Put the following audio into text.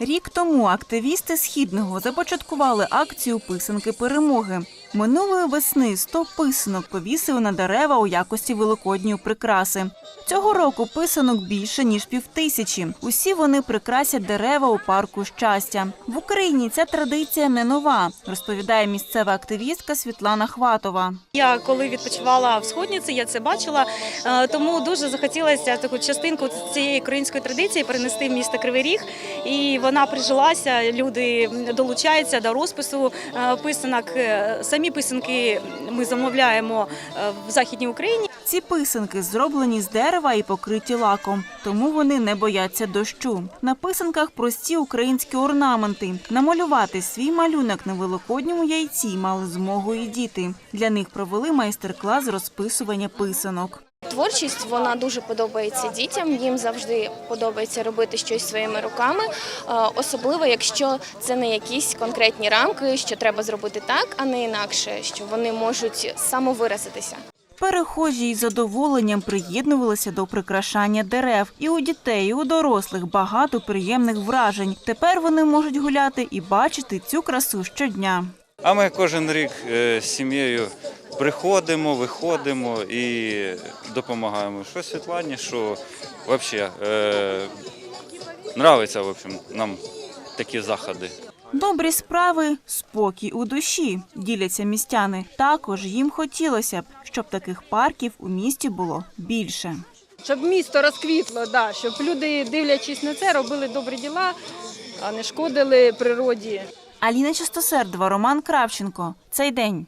Рік тому активісти східного започаткували акцію писанки перемоги. Минулої весни 100 писанок повісили на дерева у якості великодньої прикраси. Цього року писанок більше ніж півтисячі. Усі вони прикрасять дерева у парку щастя. В Україні ця традиція не нова, розповідає місцева активістка Світлана Хватова. Я коли відпочивала в сходниці, я це бачила. е, Тому дуже захотілося таку частинку цієї української традиції перенести в місто Кривий Ріг. І вона прижилася. Люди долучаються до розпису е, писанок. Е, Самі писанки ми замовляємо в західній Україні. Ці писанки зроблені з дерева і покриті лаком, тому вони не бояться дощу. На писанках прості українські орнаменти. Намалювати свій малюнок на великодньому яйці мали змогу і діти. Для них провели майстер-клас з розписування писанок. Творчість вона дуже подобається дітям. Їм завжди подобається робити щось своїми руками, е, особливо якщо це не якісь конкретні рамки, що треба зробити так, а не інакше, що вони можуть самовиразитися. Перехожі із задоволенням приєднувалися до прикрашання дерев. І у дітей, і у дорослих багато приємних вражень. Тепер вони можуть гуляти і бачити цю красу щодня. А ми кожен рік е, з сім'єю приходимо, виходимо і допомагаємо. Що Світлані, що взагалі е, нравиться в общем, нам такі заходи. Добрі справи, спокій у душі, діляться містяни. Також їм хотілося б, щоб таких парків у місті було більше. щоб місто розквітло, да, щоб люди, дивлячись на це, робили добрі діла, а не шкодили природі. Аліна Чистосердова, Роман Кравченко. Цей день.